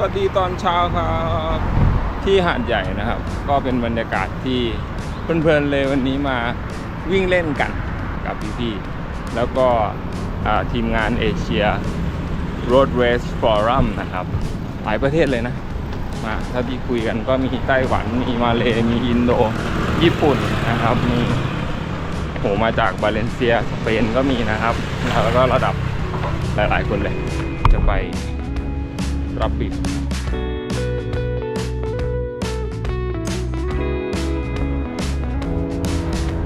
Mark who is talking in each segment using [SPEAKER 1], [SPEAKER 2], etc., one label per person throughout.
[SPEAKER 1] วัสดีตอนเช้าครับที่หาดใหญ่นะครับ ก็เป็นบรรยากาศที่เพลินๆเลยวันนี้มาวิ่งเล่นกันกับพี่ๆแล้วก็ทีมงานเอเชีย Road Race Forum นะครับ หลายประเทศเลยนะ มาถ้าที่คุยกันก็มีไต้หวัน มีมาเลมีอินโด ญี่ปุ่นนะครับ มีโหมาจากบาเลนเซีย สเปนก็มีนะครับ แล้วก็ระดับหลายๆคนเลยจะไป รับบิด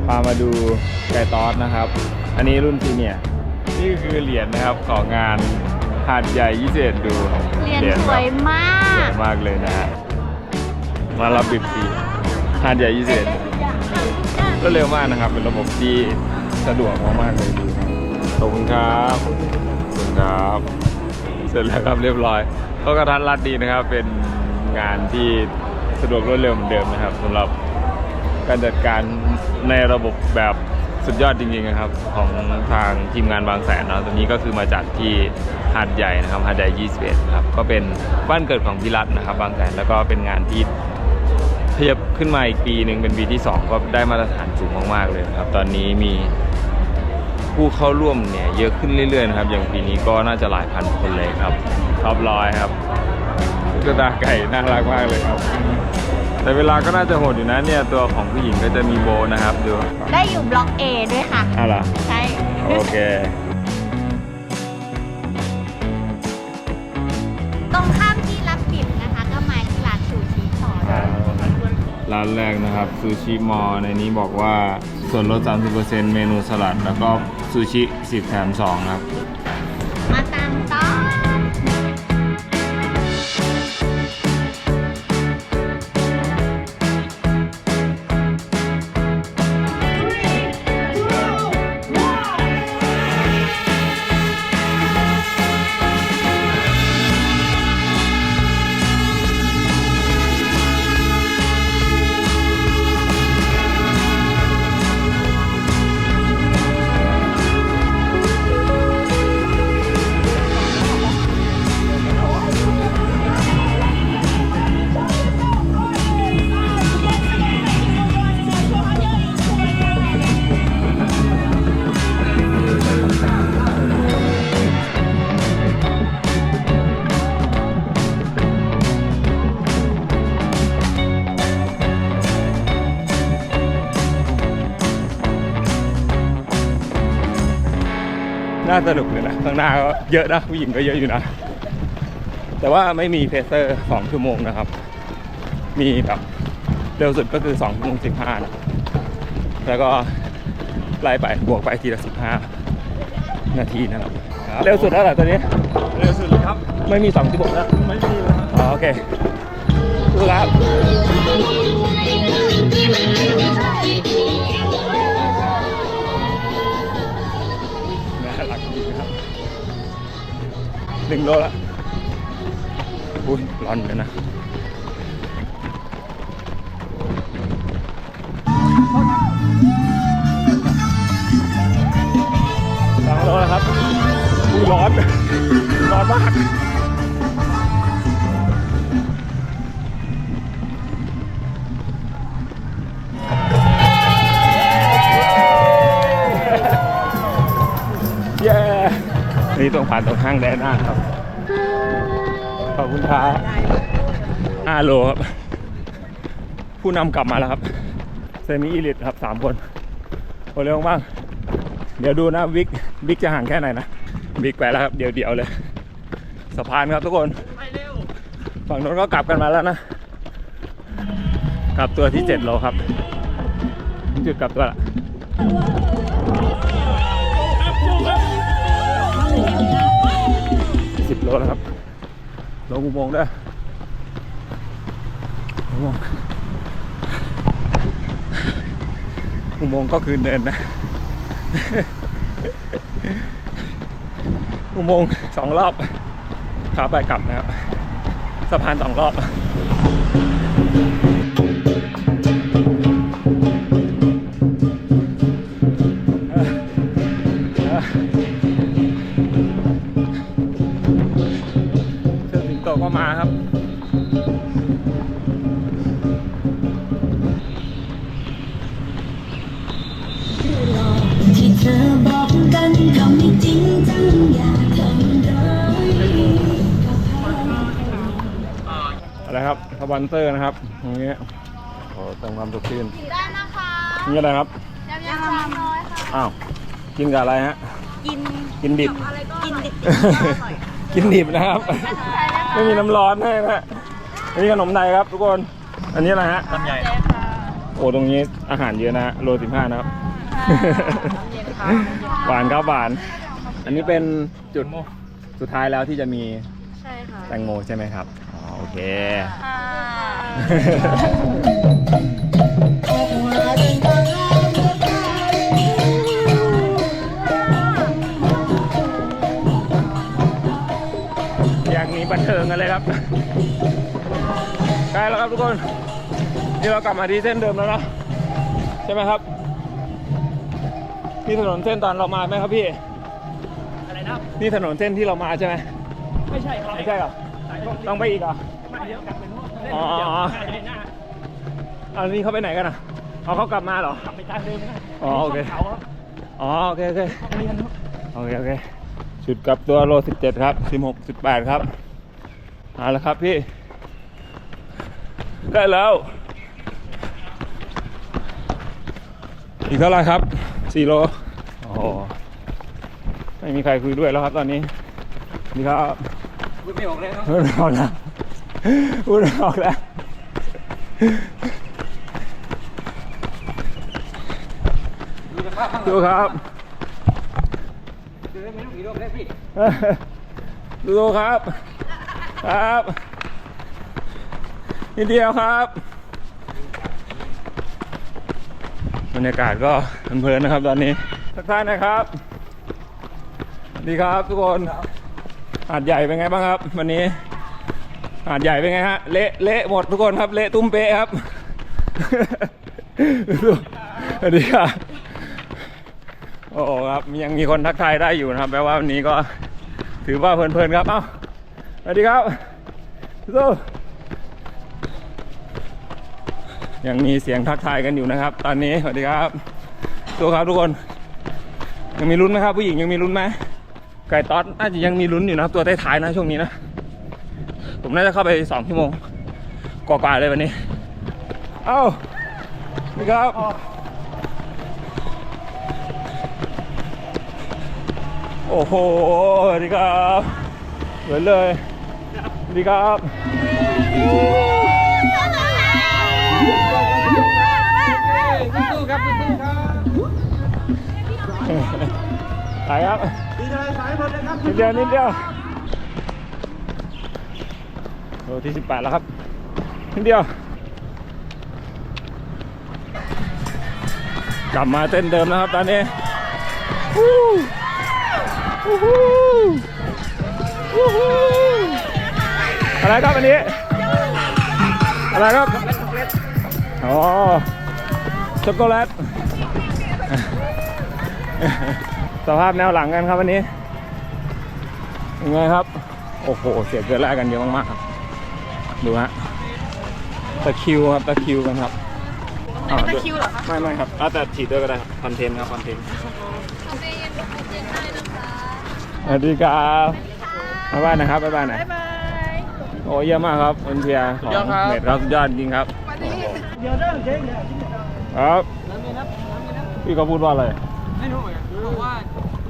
[SPEAKER 1] พามาดูไก่ตอสนะครับ อันนี้รุ่นซีเนียร์นี่คือเหรียญนะครับของงานหาดใหญ่21ดู
[SPEAKER 2] เรียนสวยมา
[SPEAKER 1] สว
[SPEAKER 2] ก
[SPEAKER 1] ยมากเลยนะฮะมารับบิบฟรีหาดใหญ่ยี่สิบก็เร็วมากนะครับ เป็นระบบที่สะดวกมากๆเลยดูนะขอบคุณครับขอบคุณครับ เสร็จแล้วครับเรียบร้อย ก็กระทัดรัดดีนะครับ เป็นงานที่สะดวกรวดเร็วเหมือนเดิมนะครับสำหรับการจัดการในระบบแบบสุดยอดจริงๆนะครับ ของทางทีมงานบางแสนนะตอนนี้ก็คือมาจัดที่หาดใหญ่นะครับหาดใหญ่ 21ครับก็เป็นบ้านเกิดของพี่รัตนะครับ บางแสนแล้วก็เป็นงานที่ขยับขึ้นมาอีกปีหนึ่งเป็นปีที่ 2 ก็ได้มาตรฐานสูงมากๆเลยครับ ตอนนี้มี ผู้เข้าร่วมเนี่ยเยอะขึ้นเรื่อยๆนะครับ อย่างปีนี้ก็น่าจะหลายพันคนเลยครับท็อปร้อยครับตุ๊กตาไก่น่ารักมากเลยครับ แต่เวลาก็น่าจะโหดอยู่นะเนี่ยตัวของผู้หญิงก็จะมีโบนะครับดู
[SPEAKER 2] ได้อยู่บล็อก A ด้วยค่ะ
[SPEAKER 1] อะไร
[SPEAKER 2] ใช่
[SPEAKER 1] โอเค
[SPEAKER 2] ตรงข้าม ร้าน
[SPEAKER 1] แรกนะครับซูชิมอในนี้บอกว่าส่วนลด 30%เมนูสลัด แล้วก็ซูชิ 10 แถม 2 ครับ
[SPEAKER 2] มาตามต้อ น่า
[SPEAKER 1] สนุกเลยนะข้างหน้าก็เยอะนะผู้หญิงก็เยอะอยู่นะ แต่ว่าไม่มีเพเซอร์2ชั่วโมงนะครับ มีแบบเร็วสุดก็คือ2ชั่วโมง15นะแล้วก็ไล่ไปบวกไปทีละ15นาทีนะครับ เร็วสุดเท่าไหร่ตอนนี้
[SPEAKER 3] เร็วสุดเลยครับ
[SPEAKER 1] ไม่มี2ชั่วโมงแล้ว
[SPEAKER 3] ไม่มีเลยครับ
[SPEAKER 1] อ๋อโอเคดูครับ หนึ่งโลละอุ้ยร้อนเลยนะสองโลแล้วครับอุ้ยร้อน ร้อนมาก นี่ต้องผ่านตรงห้างแดนหน้าครับ ขอบคุณครับห้าโลครับ ผู้นำกลับมาแล้วครับ เซมิอีลิตครับสามคนโอเร็วมาก เดี๋ยวดูนะวิกวิกจะห่างแค่ไหนนะวิกไปแล้วครับเดี๋ยวเดี๋ยวเลย สะพานครับทุกคนฝั่งโน้นก็กลับกันมาแล้วนะ กลับตัวที่7โลครับ จุดกลับตัวละ สิบโลแล้วครับ ลงอุโมงค์ด้วยอุโมงค์อุโมงค์ก็คือเดินนะ อุโมงค์สองรอบขาไปกลับนะครับสะพานสองรอบเชิ มาครับ
[SPEAKER 3] ที่เธอบอกกันก็ไม่จริงจังอยากทำร้ายกับใคร
[SPEAKER 1] อะไรครับสปอนเซอร์นะครับตรงนี้ขอเติมความสดชื่น
[SPEAKER 2] กินได้นะคะ
[SPEAKER 1] นี่อะไรครับ
[SPEAKER 2] ยำยำสามร้อยค่ะ
[SPEAKER 1] อ้าวกินกับอะไรฮะ
[SPEAKER 2] กิน
[SPEAKER 1] กินดิบ
[SPEAKER 2] อะไรก็กินดิบ
[SPEAKER 1] กินดิบนะครับ ไม่มีน้ำร้อนให้นะฮะอันนี้ขนมไทยครับทุกคน อันนี้อะไรฮะลำไยโอ้ตรงนี้อาหารเยอะนะฮะโลสิบห้านะครับหวานครับหวาน อันนี้เป็นจุดสุดท้ายแล้วที่จะมี
[SPEAKER 2] ใช่ค่ะ
[SPEAKER 1] แตงโมใช่ไหมครับอ๋อโอเคอย่ ครับใกล้แล้วครับทุกคนนี่เรากลับมาที่เส้นเดิมแล้วเนอะใช่ไหมครับที่ถนนเส้นตอนเรามาไหมครับพี่
[SPEAKER 4] อะไรนะ
[SPEAKER 1] นี่ถนนเส้นที่เรามาใช่ไหม
[SPEAKER 4] ไม่ใช่ครับ
[SPEAKER 1] ไม่ใช่เหรอต้องไปอีกเหรอ
[SPEAKER 4] มาเดี๋ยวกลับไปโน่น
[SPEAKER 1] อ๋อ
[SPEAKER 4] เดี๋ยวหน้าเดี๋ยวหน้า
[SPEAKER 1] เอานี่เขาไปไหนกันอะเอาเขากลับมาเหรอ
[SPEAKER 4] กลับไปทางเดิมนะ
[SPEAKER 1] อ๋อโอเค
[SPEAKER 4] เขาครับ
[SPEAKER 1] อ๋อโอเคโอเค
[SPEAKER 4] เรียนครับ
[SPEAKER 1] โอเคโอเค ชุดกลับตัวโล 17 ครับ 16 18 ครับ เอาละครับพี่ ได้แล้ว อีกเท่าไหร่ครับ4โลโอ้โหไม่มีใครคุยด้วยแล้วครับตอนนี้นี่ครับ
[SPEAKER 4] พูดไม่ออกเลยครับ
[SPEAKER 1] พูดไม่ออกแล้วพูดไม่ออกแล้ว
[SPEAKER 4] ดูสภาพข้างหลัง
[SPEAKER 1] ดูครับ
[SPEAKER 4] เดินไม่ต้องกี่รอบแล้วพี่
[SPEAKER 1] ดูครับ ครับนิดเดียวครับ บรรยากาศก็เพลินๆนะครับตอนนี้ทักทายนะครับสวัสดีครับทุกคนหาดใหญ่เป็นไงบ้างครับ วันนี้หาดใหญ่เป็นไงฮะเละเละหมดทุกคนครับ เละตุ้มเป๊ะครับสวัสดีครับโอ้โหครับยังมีคนทักทายได้อยู่นะครับ แปลว่าวันนี้ก็ถือว่าเพลินๆครับเอ้า สวัสดีครับสู้ยังมีเสียงทักทายกันอยู่นะครับ ตอนนี้สวัสดีครับสู้ครับทุกคน ยังมีลุ้นไหมครับผู้หญิงยังมีลุ้นไหมไก่ต๊อดน่าจะยังมีลุ้นอยู่นะครับตัวท้ายๆนะช่วงนี้นะผมน่าจะเข้าไปสองชั่วโมงกว่าๆเลยวันนี้ เอ้าสวัสดีครับโอ้โหสวัสดีครับสวยเลย สวัสดีครับ
[SPEAKER 4] สู้ครับสู้ครับ
[SPEAKER 1] ไปครับ
[SPEAKER 4] ดีใจสายหมดเลยครับ
[SPEAKER 1] นิดเดียวนิดเดียวโลที่สิบแปดแล้วครับนิดเดียว กลับมาเต้นเดิมนะครับตอนนี้วู้วู้ฮู้วู้ฮู้ อะไรครับอันนี้ อะไรครับอ๋อช็อกโกแลตสภาพแนวหลังกันครับวันนี้ยังไงครับ โอ้โห เสียเกินแรกกันเยอะมากๆครับ ดูฮะ ตะคริวครับ ตะคริวกันครับตะคริวเหรอคะ ไม่ไม่ครับอะแต่ฉีดด้วยก็ได้ครับคอนเทนต์ครับคอนเทนต์สวัสดีครับบ๊ายบายนะครับบ๊ายบายนะโอ้เยี่ยมมากครับเป็นเพียร์ของเน็ตครับสุดยอดจริงครับ
[SPEAKER 4] เดี๋ยวเริ่มเจ๊งเนี่ย
[SPEAKER 1] ครับ
[SPEAKER 4] น้ำมีน้ำน้ำมีน้
[SPEAKER 1] พี่เขาพูดว่าอะไรำ
[SPEAKER 4] ไม่รู้เหมือนกันบอกว่า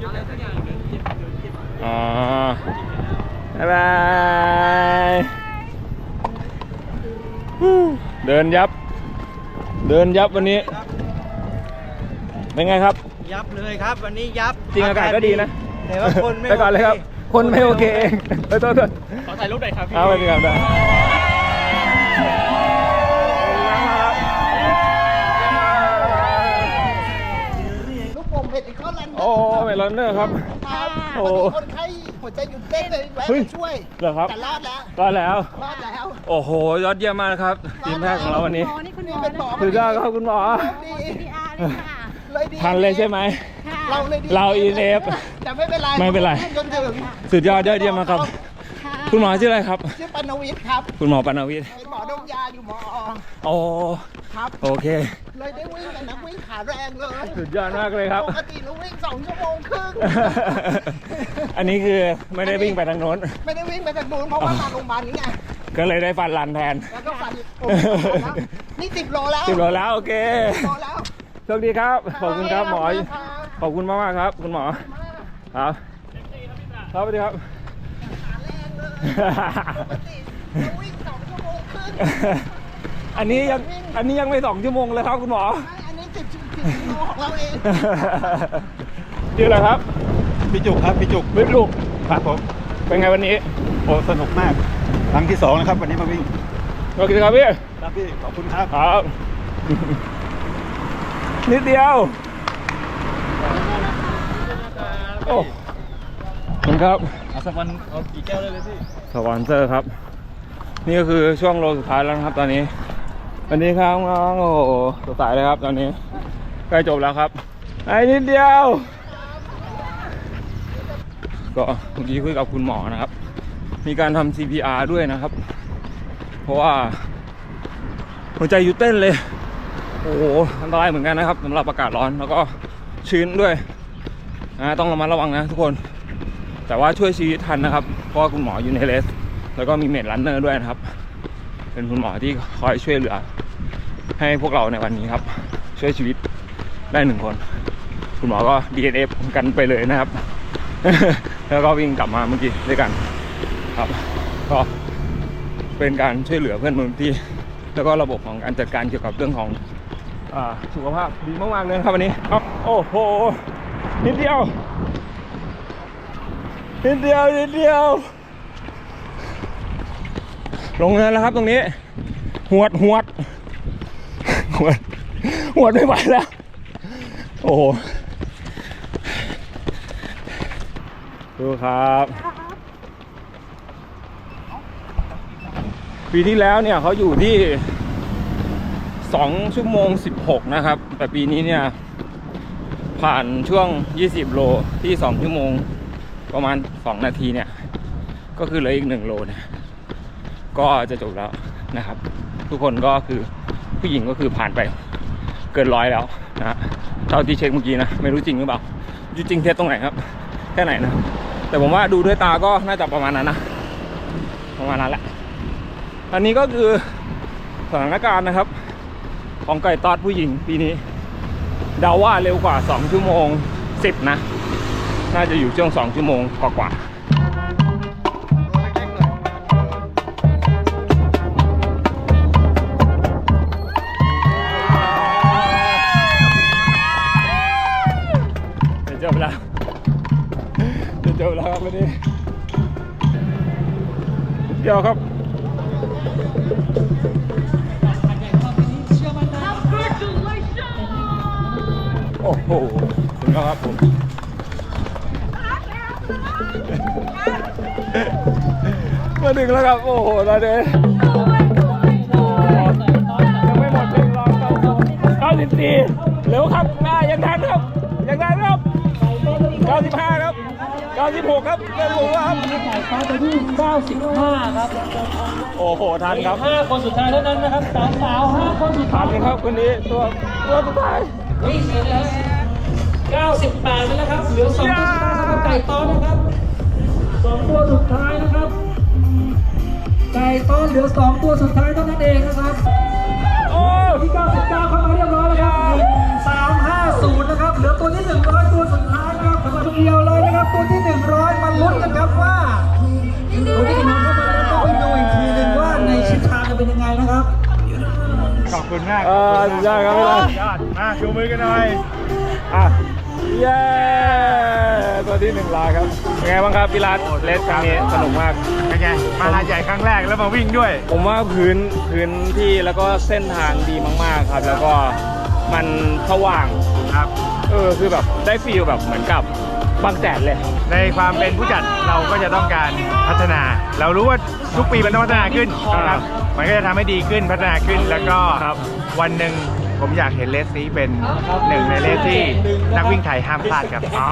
[SPEAKER 4] อะไรสักอย่างเดินเจ็บเดินเจ็บ
[SPEAKER 1] อ๋อบ๊ายบายฮู้เดินยับ เดินยับวันนี้ เป็นไงครับ
[SPEAKER 4] ยับเลยครับ วันนี้ยับ
[SPEAKER 1] จริงอากาศก็ดีนะ
[SPEAKER 4] แต่ว่าคนไม่
[SPEAKER 1] ไปก่อนเลยครับ คนไม่โอเคเองไปโทษโทษ
[SPEAKER 4] ขอถ่ายรูปหน่อยครับพี่
[SPEAKER 1] เอาไปดีครับได้
[SPEAKER 5] ลูกโป่งเผ็ดอีกข้อลัน
[SPEAKER 1] โอ้เมลอนเนอร์ครับ
[SPEAKER 5] ครับ
[SPEAKER 1] โอ้
[SPEAKER 5] วันนี้คนไข้หัวใจหยุดเต้นเลยแวะ
[SPEAKER 1] เฮ้ย
[SPEAKER 5] มาช่วย
[SPEAKER 1] เหรอครับ
[SPEAKER 5] แต่รอดแล้ว
[SPEAKER 1] ก็แล้ว
[SPEAKER 5] รอดแล้ว
[SPEAKER 1] โอ้โห ยอดเยี่ยมมากนะครับ ทีมแพทย์ของเราวันนี้
[SPEAKER 2] นี่คุณหม
[SPEAKER 5] นี่
[SPEAKER 2] อ
[SPEAKER 5] เป็นหมอ
[SPEAKER 1] สุดยอดครับคุณหมอ
[SPEAKER 5] ดี
[SPEAKER 2] พีอาร์เลยค่ะ
[SPEAKER 5] เลยดี
[SPEAKER 1] ทันเลยใช่ไหม
[SPEAKER 5] เราเลยดี
[SPEAKER 1] เรา ENF
[SPEAKER 5] แต่ไม่เป็นไร
[SPEAKER 1] ไม่เป็นไร
[SPEAKER 5] จนถึง
[SPEAKER 1] สุดยอดยอดเยี่ยมมากครับ
[SPEAKER 2] ค่ะ
[SPEAKER 1] คุณหมอชื่ออะไรครับ
[SPEAKER 5] ชื่อปานวิทย์ครับ
[SPEAKER 1] คุณหมอปานวิทย์
[SPEAKER 5] เป็นหมอดมยาอยู่มอ
[SPEAKER 1] โอ้
[SPEAKER 5] ครับ
[SPEAKER 1] โอเค
[SPEAKER 5] เลยได้วิ่งกับนักวิ่งขาแรงเลย
[SPEAKER 1] สุดยอดมากเลยครับ
[SPEAKER 5] ปกติเราวิ่งสองชั่วโมงครึ่ง
[SPEAKER 1] อันนี้คือไม่ได้วิ่งไปทางโน้น
[SPEAKER 5] ไม่ได้วิ่งไปจากนู้นเพราะว่ามาโรงพยาบาลนี้ไง
[SPEAKER 1] ก็เลยได้ฟันรันแทน
[SPEAKER 5] แล้วก็ฟันโอ้โหแล้วนี่สิบโลแล้ว
[SPEAKER 1] สิบโลแล้วโอเค
[SPEAKER 5] โลแล้ว
[SPEAKER 1] โชคดีครับ ขอบคุณครับหมอ
[SPEAKER 5] ครับ
[SPEAKER 1] ขอบคุณมากมากๆครับ คุณหมอ ครับครับสวัสดีครับ
[SPEAKER 5] ปกติเราวิ่งสองชั่วโมงครึ่ง
[SPEAKER 1] อันนี้ยังอันนี้ยังไม่สองชั่วโมงเลยครับคุณหมอ
[SPEAKER 5] ไม่อันนี้สิบสิบกิโลของเราเอง
[SPEAKER 1] ชื่ออะไรครับ
[SPEAKER 6] พี่จุกครับพี่จุก
[SPEAKER 1] วิทย์ลูก
[SPEAKER 6] ครับผม
[SPEAKER 1] เป็นไงวันนี้
[SPEAKER 6] โอ้สนุกมากครั้งที่สองนะครับ วันนี้มาวิ่ง
[SPEAKER 1] โอเคครับพี่
[SPEAKER 6] ครับพี่ขอบคุณครับ
[SPEAKER 1] ครับ นิดเดียว โอ้ขอบคุณครับ
[SPEAKER 6] เอาสักวันเอากี่แก้วเลยเลยพี่
[SPEAKER 1] สปอนเซอร์ครับ นี่ก็คือช่วงโลสุดท้ายแล้วนะครับตอนนี้วันนี้ครับน้องโอ้โหสดใสเลยครับตอนนี้ใกล้จบแล้วครับไอ้นิดเดียว ก็เมื่อกี้คุยกับคุณหมอนะครับ มีการทำ CPR ด้วยนะครับ เพราะว่าหัวใจหยุดเต้นเลย โอ้โหอันตรายเหมือนกันนะครับสำหรับอากาศร้อนแล้วก็ชื้นด้วยนะต้องระมัดระวังนะทุกคน แต่ว่าช่วยชีวิตทันนะครับเพราะคุณหมออยู่ในเลส แล้วก็มีเมดรันเนอร์ด้วยนะครับ เป็นคุณหมอที่คอยช่วยเหลือ ให้พวกเราในวันนี้ครับ ช่วยชีวิตได้หนึ่งคน คุณหมอก็ DNF กันไปเลยนะครับ แล้วก็วิ่งกลับมาเมื่อกี้ด้วยกันครับ ก็เป็นการช่วยเหลือเพื่อนมนุษย์ที่แล้วก็ระบบของการจัดการเกี่ยวกับเรื่องของ สุขภาพดีมากๆเลยครับวันนี้โอ้โหนิดเดียวนิดเดียวนิดเดียว ลงเนินแล้วครับตรงนี้ หวดหวดหวดหวดไม่ไหวแล้ว โอ้โหดูครับ ปีที่แล้วเนี่ยเขาอยู่ที่ 2 ชั่วโมง 16 นะครับ แต่ปีนี้เนี่ย ผ่านช่วง 20 โลที่ 2 ชั่วโมงประมาณ 2 นาทีเนี่ย ก็คือเหลืออีก 1 โลเนี่ย ก็จะจบแล้วนะครับ ทุกคนก็คือผู้หญิงก็คือผ่านไปเกินร้อยแล้วนะเท่าที่เช็คเมื่อกี้นะ ไม่รู้จริงหรือเปล่าจริงเท็จตรงไหนครับแค่ไหนนะ แต่ผมว่าดูด้วยตาก็น่าจะประมาณนั้นนะ ประมาณนั้นแหละอันนี้ก็คือสถานการณ์นะครับ ของไก่ตอดผู้หญิงปีนี้เดาว่าเร็วกว่า 2 ชั่วโมง 10 นะ น่าจะอยู่ช่วง 2 ชั่วโมงกว่าๆจะจบแล้วจะจบแล้วครับวันนี้เดี๋ยวครับ โอ้โหถึงแล้วครับผมมาถึงแล้วครับ โอ้โหตอนนี้ยังไม่หมดเพลงรองเก้าเก้าสิบสี่เร็วครับมายังทันครับ ยังทันครับเก้าสิบห้าครับเก้าสิบหกครับเก้าสิบหกครับ
[SPEAKER 4] สายฟ้าไปที่95ครับ
[SPEAKER 1] โอ้โหทันครับ
[SPEAKER 4] 5คนสุดท้ายเท่านั้นนะครับสาวสาวๆ5คนสุด
[SPEAKER 1] ทั
[SPEAKER 4] ท้านย
[SPEAKER 1] เลยครับคนนี้ตัวตัวสุดท้าย
[SPEAKER 4] วิ่งเลยนะครับ98แล้วนะครับ เหลือ2ตัวสุดท้ายสำหรับไก่ต้อนนะครับ2ตัวสุดท้ายนะครับ ไก่ต้อนเหลือ 2 ตัวสุดท้ายเท่านั้นเองนะครับ
[SPEAKER 1] โอ้
[SPEAKER 4] ที่ 99 เข้ามาเรียบร้อยแล้วครับ ขอบ
[SPEAKER 6] คุณมาก
[SPEAKER 1] เออสุดยอดครับพี่รัน
[SPEAKER 6] ยอดมาชูมือกันหน่อย
[SPEAKER 1] อะเย้ตัวที่หนึ่งลาครับเป็นไงบ้างครับพี่รันเลสครั้งนี้สนุกมาก
[SPEAKER 6] เป็นไง มาหาดใหญ่ครั้งแรกแล้วมาวิ่งด้วย
[SPEAKER 1] ผมว่าพื้นพื้นที่แล้วก็เส้นทางดีมาก ๆ ครับ แล้วก็มันสว่าง
[SPEAKER 6] ครับ
[SPEAKER 1] เออคือแบบได้ฟีลแบบเหมือนกับ บางแสนเลย
[SPEAKER 6] ในความเป็นผู้จัดเราก็จะต้องการพัฒนา เรารู้ว่าทุกปีมันต้องพัฒนาขึ้น
[SPEAKER 1] ครับ
[SPEAKER 6] ครับมันก็จะทำให้ดีขึ้นพัฒนาขึ้นแล้วก็
[SPEAKER 1] ครับ
[SPEAKER 6] วันหนึ่งผผมอยากเห็นเลสนี้เป็นหนึ่งในเลสที่นักวิ่งไทยห้ามพลาดครับ
[SPEAKER 1] อ่า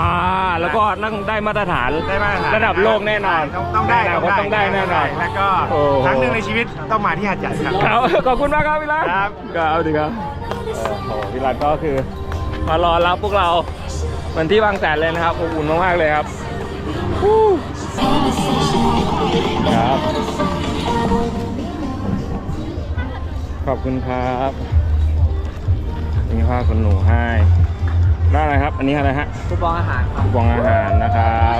[SPEAKER 1] แล้วก็นั่งได้มาตรฐาน
[SPEAKER 6] ได้มาตรฐาน
[SPEAKER 1] ระดับโลกแน่นอน
[SPEAKER 6] ต้องต้องได้
[SPEAKER 1] ในอนาคตต้องได้แน่นอน
[SPEAKER 6] แล้วก็
[SPEAKER 1] โอ้โห
[SPEAKER 6] ครั้งหนึ่งในชีวิตต้องมาที่หาดใหญ่ครับ
[SPEAKER 1] ครับ ขอบคุณมากครับพี่รัต
[SPEAKER 6] ครับ
[SPEAKER 1] ก็เอาดีครับโอ้โหพี่รัตก็คือมารอรับพวกเรา เหมือนที่บางแสนเลยนะครับอบอุ่นมากๆเลยครับวู้ครับ ขอบคุณครับมีผ้าขนหนูให้ได้อะไรครับ อันนี้อะไรฮะ
[SPEAKER 4] คูปองอาหารครับ
[SPEAKER 1] กล่องอาหารนะครับ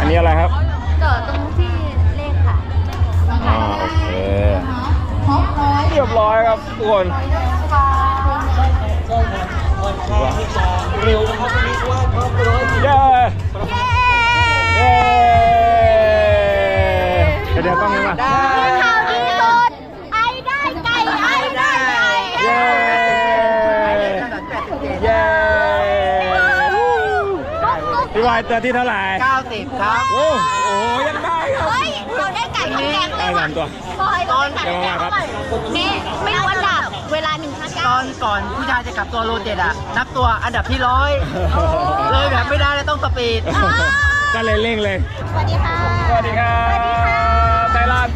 [SPEAKER 1] อันนี้อะไรครับ
[SPEAKER 2] เจอตรงที่เลขค่ะ
[SPEAKER 1] อ่าโอเคเรียบร้อยครับทุกคน
[SPEAKER 4] เร็วนะครับวันนี้ว่าพร้อมร้อย
[SPEAKER 1] เย้เย้เดี๋ยวต้องนี้มา
[SPEAKER 2] ข่าวดีสุดไอได้ไก่ไอได้ไก่
[SPEAKER 1] เย้เย้พี่วายเจอที่เท่าไหร่
[SPEAKER 5] 90ครับ
[SPEAKER 1] โอ้โหยังได้ครับ
[SPEAKER 2] เฮ้ยเราได้ไก่ทั้งแกงเล
[SPEAKER 1] ได้
[SPEAKER 2] ย
[SPEAKER 1] สามตัว
[SPEAKER 2] บอยตอน
[SPEAKER 1] เดี๋ยวมาครับ
[SPEAKER 2] นี่ไม่รู้อันดับเวลาหนึ่งห้า
[SPEAKER 5] ต
[SPEAKER 2] เก้า
[SPEAKER 5] อนก่อนผู้ชายจะกลับตัวโลเจ็ดอะนับตัวอันดับที่ร้อยเลยแบบไม่ได้เลยต้องสปีด
[SPEAKER 1] ก็เลยเร่งเลย
[SPEAKER 2] สวัสดีค่ะ
[SPEAKER 1] สวัสดีครับไทยรัฐ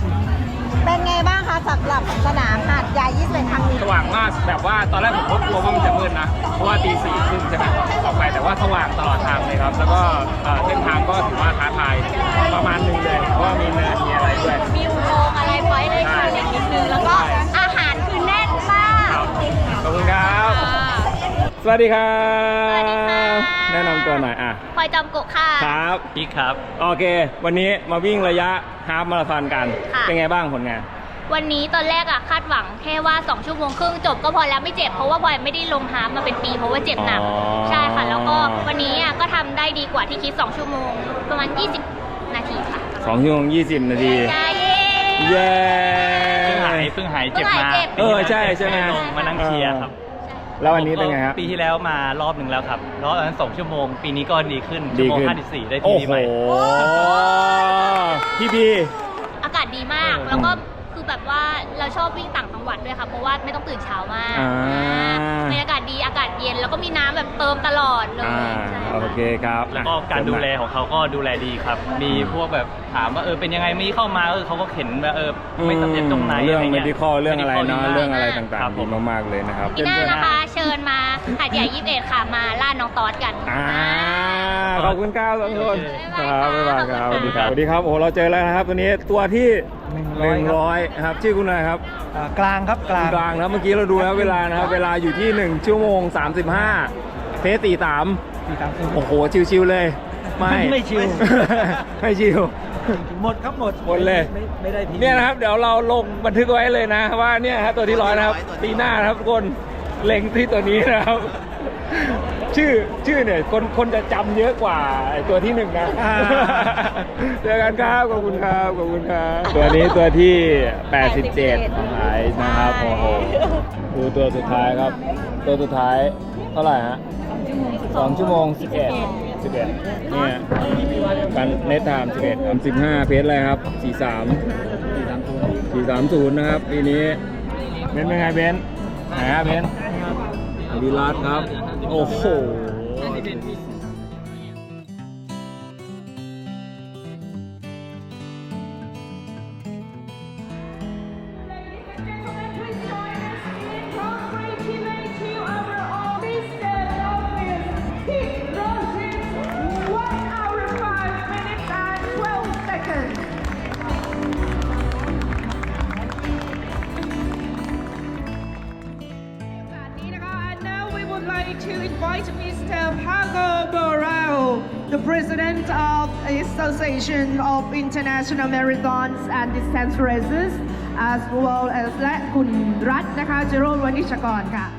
[SPEAKER 2] เป็นไงบ้างคะสำหรับสนามหาดใหญ่ยี่สิบครั้งนี้
[SPEAKER 1] สว่างมากแบบว่าตอนแรกผมก็กลัวว่ามันจะมืดนะ เพราะว่าตีสี่ครึ่งใช่ไหมออกไปแต่ว่าสว่างตลอดทางเลยครับ แล้วก็เอ่อเส้นทางก็ถือว่าท้าทายประมาณหนึงเลย เพราะว่ามีเนินมีอะไรด้วย
[SPEAKER 2] มีอุโมงค์อะไรไว้เลยค่ะเด็กนิดนึงแล้วก็
[SPEAKER 1] วัสดีครับ
[SPEAKER 2] สวัสดีค่ะ
[SPEAKER 1] แนะนำตัวหน่อยอะ
[SPEAKER 2] พลอยจอมกุค่ะ
[SPEAKER 1] ครับ
[SPEAKER 6] พี่ครับ
[SPEAKER 1] โอเค วันนี้มาวิ่งระยะฮาล์ฟมาราธอนกัน
[SPEAKER 2] ค่ะ
[SPEAKER 1] เป็นไงบ้างผลงาน
[SPEAKER 2] วันนี้ตอนแรกอะคาดหวังแค่ว่า 2 ชั่วโมงครึ่งจบก็พอแล้วไม่เจ็บเพราะว่าพลอยไม่ได้ลงฮาล์ฟมาเป็นปีเพราะว่าเจ็บหนัก
[SPEAKER 1] อ๋อ
[SPEAKER 2] ใช่ค่ะ แล้วก็วันนี้อะก็ทำได้ดีกว่าที่คิด 2 ชั่วโมง ประมาณ 20 นาทีค่ะ
[SPEAKER 1] 2ชั่วโมง20นาที
[SPEAKER 2] ใช่เย้
[SPEAKER 1] เย้
[SPEAKER 6] เพิ่งหายเพิ่งหายเจ็บมา
[SPEAKER 2] เพิ่งหายเจ็บ
[SPEAKER 1] เออใช่ใช่ไหม
[SPEAKER 6] ลงมานั่งเชียร์ครับ
[SPEAKER 1] แล้ววันนี้เป็นไงครับ
[SPEAKER 6] ปีที่แล้วมารอบหนึ่งแล้วครับรอบนั้นสองชั่วโมง ปีนี้ก็ดีขึ้น
[SPEAKER 1] ดี
[SPEAKER 6] ชั่วโมง
[SPEAKER 1] ขึ้น
[SPEAKER 6] ห้าสิบสี่ได้
[SPEAKER 1] โอ้
[SPEAKER 6] ที
[SPEAKER 1] โห
[SPEAKER 6] ใหม่
[SPEAKER 1] พี่พี
[SPEAKER 2] อากาศดีมาก แล้วก็ คือแบบว่าเราชอบวิ่งต่างจังหวัดด้วยค่ะเพราะว่าไม่ต้องตื่นเช้ามาก
[SPEAKER 1] อ่า
[SPEAKER 2] บรรยากาศดีอากาศเย็น แล้วก็มีน้ำแบบเติมตลอดเลย
[SPEAKER 1] อ่า
[SPEAKER 2] ใช่
[SPEAKER 1] โอ
[SPEAKER 2] ค่ะ
[SPEAKER 1] เคครับ
[SPEAKER 6] แล้วก็การดูแลของเขาก็ดูแลดีครับ มีพวกแบบถามว่าเออเป็นยังไงมีเข้ามาเออเขาก็เห็นว่าเออไม่สำเร็จตรงไหน
[SPEAKER 1] เรื่องะ
[SPEAKER 6] ไงี้ย
[SPEAKER 1] medical เรื่องอะไรเนาะ
[SPEAKER 6] medical
[SPEAKER 1] เรื่องอะไร
[SPEAKER 6] ดีมก
[SPEAKER 1] ต่าง
[SPEAKER 6] ครับ
[SPEAKER 1] ๆ
[SPEAKER 6] ผ
[SPEAKER 1] ดี
[SPEAKER 6] ม
[SPEAKER 1] มากๆเลยนะครับ
[SPEAKER 2] ปีหน้านะคะ เชิญมาหาดใหญ่21ค่ะมาล่าน้องตอดกัน
[SPEAKER 1] อ่า ขอบคุณครับทุกคน
[SPEAKER 2] บ๊าย
[SPEAKER 1] ค
[SPEAKER 2] บาย
[SPEAKER 1] รับ
[SPEAKER 2] ค่ะ
[SPEAKER 1] บ๊ายบายครับ
[SPEAKER 2] ข
[SPEAKER 1] ส
[SPEAKER 2] อบ
[SPEAKER 1] วัส
[SPEAKER 2] คุ
[SPEAKER 1] ดี
[SPEAKER 2] ณ
[SPEAKER 1] ครับ
[SPEAKER 2] ค่ะ
[SPEAKER 1] สวัสดีครับโอ้โหเราเจอแล้วนะครับตัวนี้ตัวที่
[SPEAKER 4] หนึ่งร้อยครับ
[SPEAKER 1] 100ครับชื่อคุณอะไรครับ
[SPEAKER 4] อ่ากลางครับกลาง
[SPEAKER 1] กลางนะครับเมื่อกี้เราดูแล้วเวลานะครับเวลาอยู่ที่ 1 ชั่วโมง 35เพสตีสาม
[SPEAKER 4] สี่สามศูนย์
[SPEAKER 1] โอ้โหชิวๆเลยไม่
[SPEAKER 4] ไม่ชิว
[SPEAKER 1] ไม่ชิว
[SPEAKER 4] หมดครับหมด
[SPEAKER 1] หมดเลย
[SPEAKER 4] ไม่ไม่ได้ที
[SPEAKER 1] เนี่ยนะครับ เดี๋ยวเราลงบันทึกไว้เลยนะ ว่าเนี่ยฮะตัวที่ร้อยนะครับปีหน้านะครับทุกคนเล็งที่ตัวนี้นะครับ ชื่อชื่อเนี่ยคนคนจะจำเยอะกว่าไอ้ตัวที่หนึ่งนะ
[SPEAKER 4] อ่า
[SPEAKER 1] เจอกันครับขอบคุณครับขอบคุณครับตัวนี้ตัวที่ 87ของไอซ์นะครับโอ้โหดูตัวสุดท้ายครับ ตัวสุดท้ายเท่าไหร่ฮะสองชั่วโมง11 11เนี่ยการเนตไทม์11 35เพจอะไรครับ43 430นะครับปีนี้เบนซ์เป็นไงเบนซ์ไหนฮะเบนซ์ดีลัสครับ โอ้
[SPEAKER 7] to invite Mr. Pago Borrell, the president of the Association of International Marathons and Distance Races, as well as และคุณรัฐนะคะจโรจน์วณิชกรค่ะ